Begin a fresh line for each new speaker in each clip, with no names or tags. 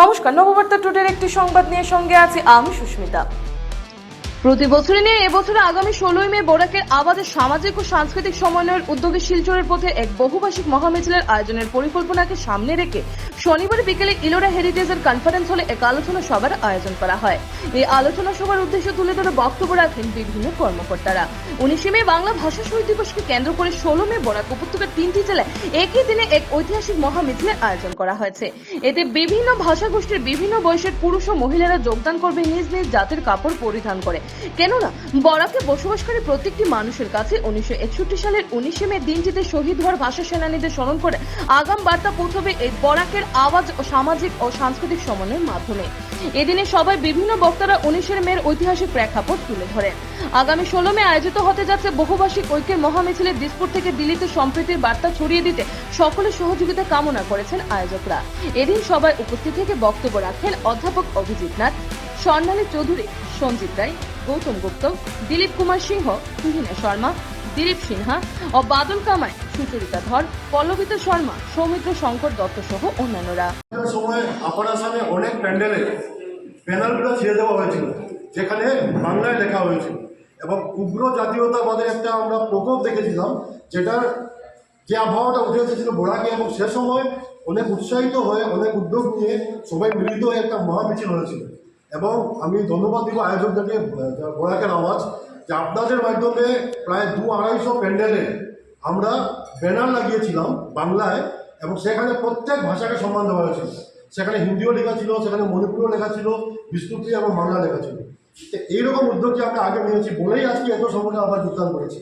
নমস্কার নববার্তা টুডের একটি সংবাদ নিয়ে সঙ্গে আছি আমি সুস্মিতা। প্রতি বছরই নিয়ে এবছর আগামী ষোলোই মে বোরাকের আবাদের সামাজিক ও সাংস্কৃতিক সমন্বয়ের উদ্যোগে শিলচরের পথে এক বহুভাষিক মহামিছিলের আয়োজনের পরিকল্পনাকে সামনে রেখে শনিবার বিকেলে ইলোরা হেরিটেজের কনফারেন্স হলে এক আলোচনা সভার আয়োজন করা হয়। এই আলোচনা সভার উদ্দেশ্য তুলে ধরে বক্তব্য রাখেন বিভিন্ন কর্মকর্তারা। উনিশে মে বাংলা ভাষা শহীদ দিবসকে কেন্দ্র করে ষোলো মে বরাক উপত্যকার তিনটি জেলায় একই দিনে এক ঐতিহাসিক মহামিছিলের আয়োজন করা হয়েছে। এতে বিভিন্ন ভাষাগোষ্ঠীর বিভিন্ন বয়সের পুরুষ ও মহিলারা যোগদান করবে নিজ নিজ জাতের কাপড় পরিধান করে। কেননা, বরাকে বসবাসকারী প্রত্যেকটি মানুষের কাছে উনিশশো একষট্টি সালের উনিশে মে দিনটিতে শহীদ হওয়ার ভাষা সেনানীদের স্মরণ করে আগাম বার্তা পৌঁছবে এই বরাকের আওয়াজ ও সামাজিক ও সাংস্কৃতিক সমন্বয়ের মাধ্যমে। এদিনে সবাই বিভিন্ন বক্তারা উনিশের মের ঐতিহাসিক প্রেক্ষাপট তুলে ধরেন। আগামী ষোলো মে আয়োজিত হতে যাচ্ছে বহুভাষিক ঐক্যের মহামিছিলের দিসপুর থেকে দিল্লিতে সম্প্রীতির বার্তা ছড়িয়ে দিতে সকলের সহযোগিতা কামনা করেছেন আয়োজকরা। এদিন সবাই উপস্থিত থেকে বক্তব্য রাখেন অধ্যাপক অভিজিৎ নাথ, স্বর্ণালী চৌধুরী, সঞ্জিত রায় গৌতম গুপ্ত, দিলীপ কুমার সিংহ তুহিনা শর্মা, দিলীপ সিনহা ও বাদল কামায় সুচরিতা ধর, পল্লবিতা শর্মা, সৌমিত্র শঙ্কর দত্ত সহ অন্যান্যরা।
অনেক প্যান্ডেলে ব্যানারগুলো ছেড়ে দেওয়া হয়েছিল, যেখানে বাংলায় লেখা হয়েছিল। এবং উগ্র জাতীয়তাবাদের একটা আমরা প্রকোপ দেখেছিলাম যেটার যে আবহাওয়াটা উঠে এসেছিল বোরাকে, এবং সে সময় অনেক উৎসাহিত হয়ে, অনেক উদ্যোগ নিয়ে সবাই মিলিত হয়ে একটা মহামিছিল হয়েছিল। এবং আমি ধন্যবাদ দিব আয়োজকদেরকে বোরাকের আওয়াজ, যে আপনাদের মাধ্যমে প্রায় দু আড়াইশো প্যান্ডেলে আমরা ব্যানার লাগিয়েছিলাম বাংলায়, এবং সেখানে প্রত্যেক ভাষাকে সম্মান দেওয়া হয়েছিল। সেখানে হিন্দিও লেখা ছিল, সেখানে মণিপুরও লেখা ছিল, বিষ্ণুপ্রিয়া এবং বাংলা লেখা ছিল। তো এইরকম উদ্যোগকে আমরা আগে নিয়েছি বলেই আজকে এত সংগঠনে আবার যোগদান করেছি।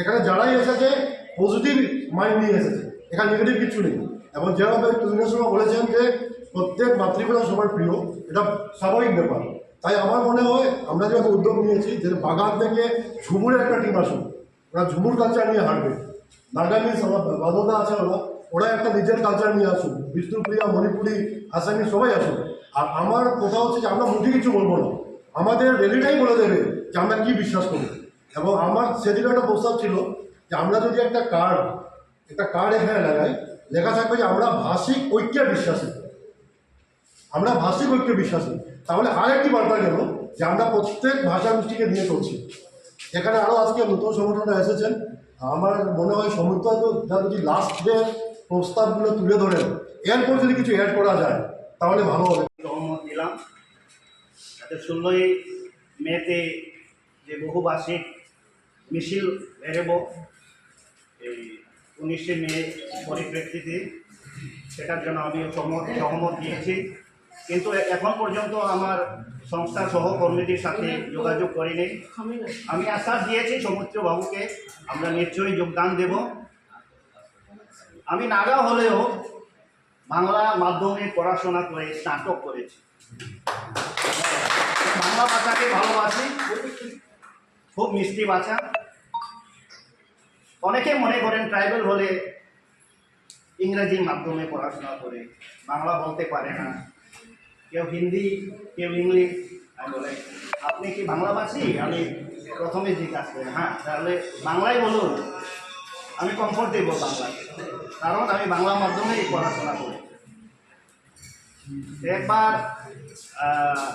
এখানে যারাই এসেছে পজিটিভ মাইন্ড নিয়ে এসেছে। এখানে নেগেটিভ কিছু নেই। এবং যেভাবে তুমিনের সময় বলেছেন যে প্রত্যেক মাতৃভাষা সবার প্রিয়, এটা স্বাভাবিক ব্যাপার। তাই আমার মনে হয়, আমরা যেহেতু উদ্যোগ নিয়েছি, যে বাগান থেকে ঝুমুরের একটা টিম আসুক, ওরা ঝুমুর কালচার নিয়ে হাঁটবে। আমার বাদলদা আছে ওরা ওরা একটা নিজের কালচার নিয়ে আসুক। বিষ্ণুপ্রিয়া মণিপুরি, আসামি সবাই আসুক। আর আমার কথা হচ্ছে যে আমরা মুখে কিছু বলব না। আমাদের রেলিটাই বলে দেবে যে আমরা কী বিশ্বাস করি এবং আমার সেদিন একটা প্রস্তাব ছিল যে আমরা যদি একটা কার্ড একটা কার্ড এখানে লাগাই, লেখা থাকবে যে আমরা ভাষিক ঐক্যে বিশ্বাসী। আমরা ভাষিক ঐক্যে বিশ্বাসী। তাহলে আর একটি বার্তা গেল যে আমরা প্রত্যেক ভাষা গোষ্ঠীকে নিয়ে চলছি। এখানে আরও আজকে নতুন সংগঠনরা এসেছেন। আমার মনে হয় সমৃদ্ধ যা যদি লাস্ট ডে প্রস্তাবগুলো তুলে ধরেন, এরপর যদি কিছু অ্যাড করা যায়, তাহলে ভালো হবে।
দিলাম যাতে ষোলোই মেতে যে বহুভাষিক মিছিল বেরোব, এই উনিশে মে পরিপ্রেক্ষিতে, সেটার জন্য আমি সহমত দিয়েছি। কিন্তু এখন পর্যন্ত আমার সংস্থার সহকর্মীদের সাথে যোগাযোগ করিনি। আমি আশ্বাস দিয়েছি সমুদ্র বাবুকে আমরা নিশ্চয়ই যোগদান দেব। আমি নাগা হলেও বাংলা মাধ্যমে পড়াশোনা করে স্নাতক করেছি। বাংলা ভাষাকে ভালোবাসি। খুব মিষ্টি ভাষা। অনেকে মনে করেন ট্রাইবেল হলে ইংরেজি মাধ্যমে পড়াশোনা করে, বাংলা বলতে পারে না। কেউ হিন্দি কেউ ইংলিশ। আমি বলে আপনি কি বাংলাভাষী আমি প্রথমে জিজ্ঞাসা করি হ্যাঁ তাহলে বাংলায় বলুন। আমি কমফোর্টেবল বাংলায় কারণ আমি বাংলা মাধ্যমেই পড়াশোনা করি। একবার আহ,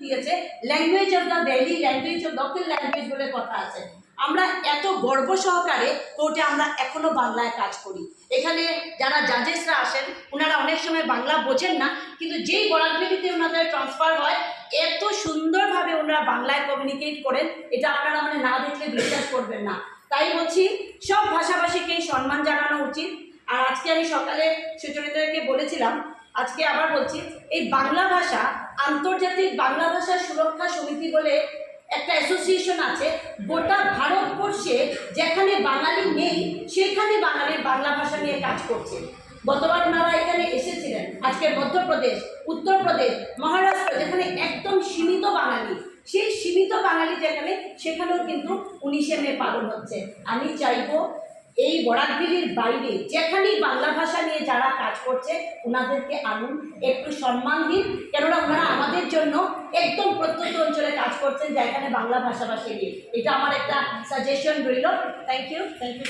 দিয়েছে language of the valley language of local language বলে কথা আছে। আমরা এত গর্ব সহকারে কোর্টে আমরা এখনও বাংলায় কাজ করি। এখানে যারা জাজেসরা আসেন ওনারা অনেক সময় বাংলা বোঝেন না, কিন্তু যেই বরাকভেলিতে ওনাদের ট্রান্সফার হয়, এত সুন্দরভাবে ওনারা বাংলায় কমিউনিকেট করেন, এটা আপনারা মানে না দেখলে বিশ্বাস করবেন না। তাই বলছি, সব ভাষাভাষীকেই সম্মান জানানো উচিত। আর আজকে আমি সকালে সুচরিতাকে বলেছিলাম, আজকে আবার বলছি, এই বাংলা ভাষা আন্তর্জাতিক বাংলা ভাষা সুরক্ষা সমিতি বলে একটা অ্যাসোসিয়েশন আছে, গোটা ভারতবর্ষে যেখানে বাঙালি নেই, সেখানে বাঙালির বাংলা ভাষা নিয়ে কাজ করছে। গতবার ওনারা এখানে এসেছিলেন, আজকে মধ্যপ্রদেশ, উত্তরপ্রদেশ, মহারাষ্ট্র, যেখানে একদম সীমিত বাঙালি। সেই সীমিত বাঙালি যেখানে, সেখানেও কিন্তু উনিশে মে পালন হচ্ছে। আমি চাইব এই বরাকবিলির বাইরে যেখানেই বাংলা ভাষা নিয়ে যারা কাজ করছে ওনাদেরকে আনুন, একটু সম্মান দিন। কেননা ওনারা আমাদের জন্য একদম প্রত্যন্ত অঞ্চলে কাজ করছেন, যেখানে বাংলা ভাষাভাষী নেই এটা আমার একটা সাজেশন রইল। Thank you thank you